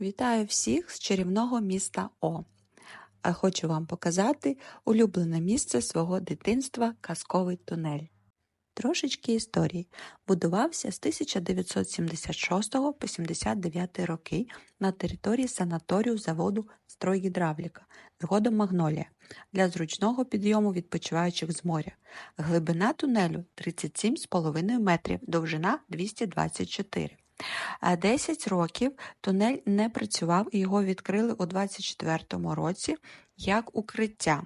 Вітаю всіх з чарівного міста О. А хочу вам показати улюблене місце свого дитинства казковий тунель. Трошечки історії. Будувався з 1976 по 79 роки на території санаторію заводу «Стройгідравліка», згодом Магнолія, для зручного підйому відпочиваючих з моря. Глибина тунелю 37,5 метрів, довжина 224. А 10 років тунель не працював і його відкрили у 24-му році як укриття.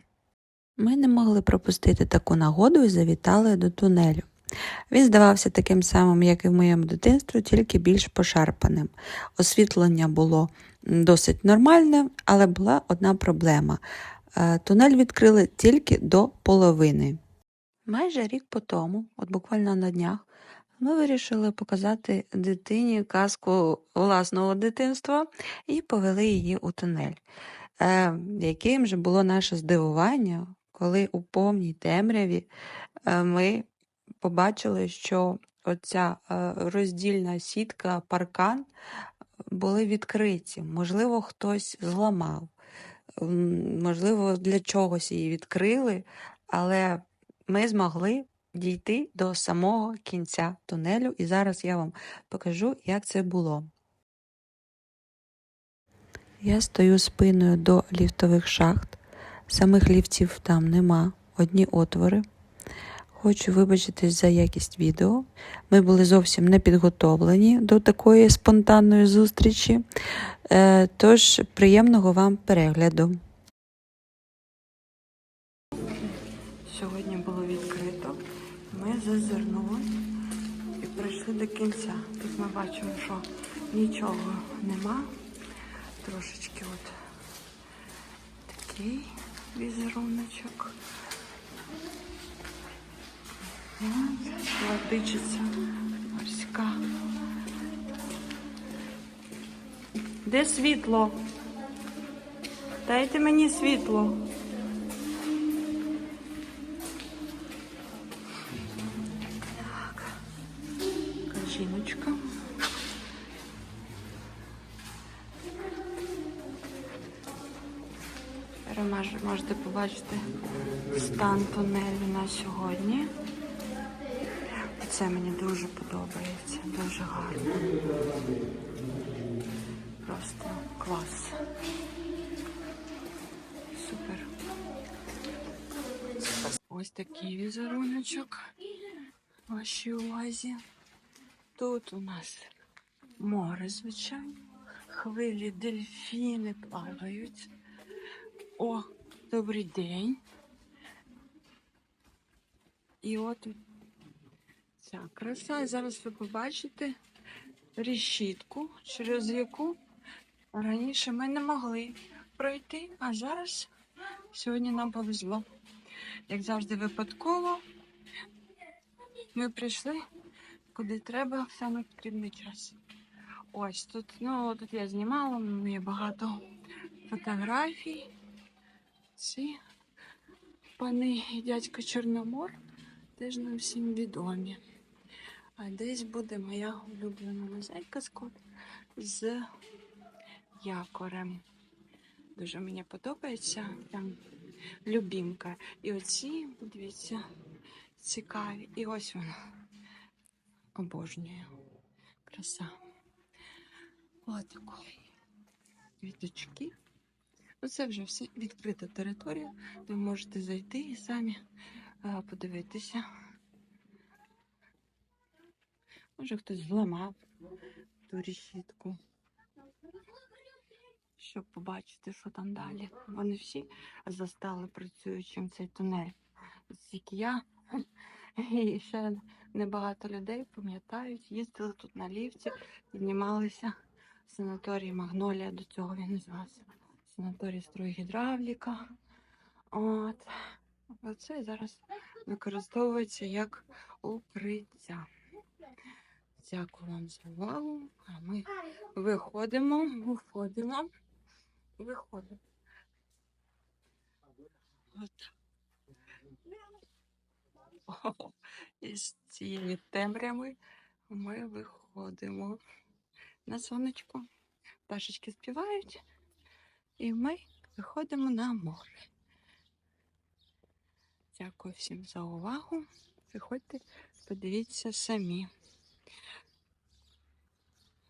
Ми не могли пропустити таку нагоду і завітали до тунелю. Він здавався таким самим, як і в моєму дитинстві, тільки більш пошарпаним. Освітлення було досить нормальне, але була одна проблема. Е, Тунель відкрили тільки до половини. Майже рік по тому, от буквально на днях, ми вирішили показати дитині казку власного дитинства і повели її у тунель. Е, яким же було наше здивування, коли у повній темряві е, ми побачили, що оця е, роздільна сітка, паркан були відкриті. Можливо, хтось зламав, можливо, для чогось її відкрили, але ми змогли дійти до самого кінця тунелю, і зараз я вам покажу, як це було. Я стою спиною до ліфтових шахт. Самих ліфтів там нема, одні отвори. Хочу вибачитись за якість відео. Ми були зовсім не підготовлені до такої спонтанної зустрічі. Е, Тож приємного вам перегляду. Сьогодні було відкрито. Ми зазирнули і прийшли до кінця. Тут ми бачимо, що нічого нема. Трошечки от такий візеруночок. От, Водичиця морська. Де світло? Дайте мені світло. Ви мож- можете побачити стан тунелю на сьогодні. Це мені дуже подобається, дуже гарно. Просто клас. Супер. Ось такий візеруночок вашій увазі. Тут у нас море, звичайно. Хвилі, дельфіни плавають. О, добрий день. І от ця краса. І зараз ви побачите решітку, через яку раніше ми не могли пройти, а зараз сьогодні нам повезло. Як завжди, випадково ми прийшли куди треба в саме потрібний час. Ось тут, ну тут я знімала, є багато фотографій. Ці пани і дядько Чорномор теж нам всім відомі. А десь буде моя улюблена мозаїка з якорем. Дуже мені подобається. Там любімка. І оці, дивіться, цікаві. І ось вона. Обожнюю. Краса. Отако. Квіточки. Оце вже все відкрита територія. Ви можете зайти і самі подивитися. Може хтось зламав ту решітку. Щоб побачити, що там далі. Вони всі застали працюючим цей тунель. Тільки я і ще небагато людей пам'ятають, їздили тут на ліфті, піднімалися в санаторій Магнолія, до цього він називався. Санаторій стройгідравліка. От. Оце зараз використовується як укриття. Дякую вам за увагу. А ми виходимо, виходимо, виходимо. От. О, із цієї темряви ми виходимо на сонечко. пташечки співають, і ми виходимо на море. Дякую всім за увагу. Приходьте, подивіться самі.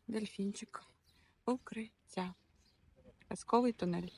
Дельфінчик. Укриття. Казковий тунель.